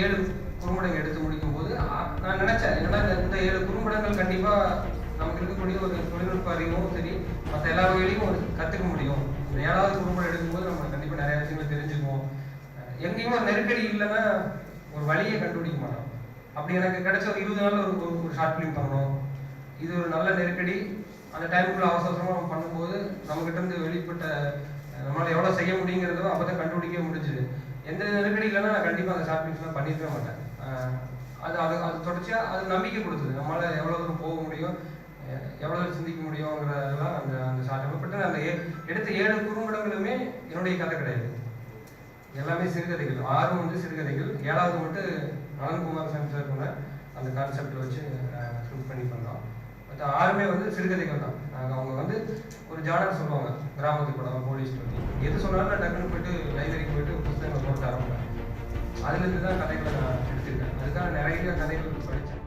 ஏழு குறும்படங்கள் எடுத்து முடிக்கும் போது நான் நினைச்சேன். என்னன்னா இந்த ஏழு குறும்படங்கள் கண்டிப்பா நமக்கு இருக்கக்கூடிய ஒரு தொழில்நுட்ப அறிவும் சரி மற்ற எல்லா வகையிலையும் ஒரு கத்துக்க முடியும். ஏழாவது குறும்படம் எடுக்கும்போது நம்ம கண்டிப்பா நிறைய விஷயங்கள் தெரிஞ்சுக்குவோம். எங்கேயுமே ஒரு நெருக்கடி இல்லைன்னா ஒரு வழியை கண்டுபிடிக்க மாட்டோம். அப்படி எனக்கு கிடைச்ச ஒரு இருபது நாள் ஒரு ஒரு ஷார்ட் ஃபிலிம் பண்ணணும். இது ஒரு நல்ல நெருக்கடி. அந்த டைமுக்குள்ள அவசரமாக நம்ம பண்ணும்போது நம்மகிட்ட இருந்து வெளிப்பட்ட நம்மளால் எவ்வளோ செய்ய முடியுங்கிறதோ அப்போ தான் கண்டுபிடிக்க முடிஞ்சுது. எந்த நெருக்கடி இல்லைன்னா நான் கண்டிப்பாக அந்த ஷாப்பிங்ஸ்லாம் ஃபிலிம்ஸ்லாம் மாட்டேன். அது அது அது தொடர்ச்சியாக அது நம்பிக்கை கொடுத்தது. நம்மளால் எவ்வளோ தூரம் போக முடியும் எவ்வளோ தூரம் சிந்திக்க முடியுங்கிறதெல்லாம் அந்த அந்த ஷார்ட் பட் அந்த ஏ- எடுத்த ஏழு குறும்படங்களுமே என்னுடைய கதை கிடையாது. எல்லாமே சிறுகதைகள். ஆறும் வந்து சிறுகதைகள். ஏழாவது மட்டும் நலன்குமார் குமார் சார் கூட அந்த கான்செப்டை வச்சு ஷூட் பண்ணி பண்ணோம். மற்ற ஆறுமே வந்து சிறுகதைகள் தான். நாங்கள் அவங்க வந்து ஒரு ஜானர் சொல்லுவாங்க கிராமத்து படம் போலீஸ் ஸ்டோரி எது சொன்னாலும் நான் டக்குன்னு போயிட்டு அதுலேருந்து தான் கதைகளை நான் எடுத்திருக்கேன். அதுக்காக நிறைய கதைகள் படித்தேன்.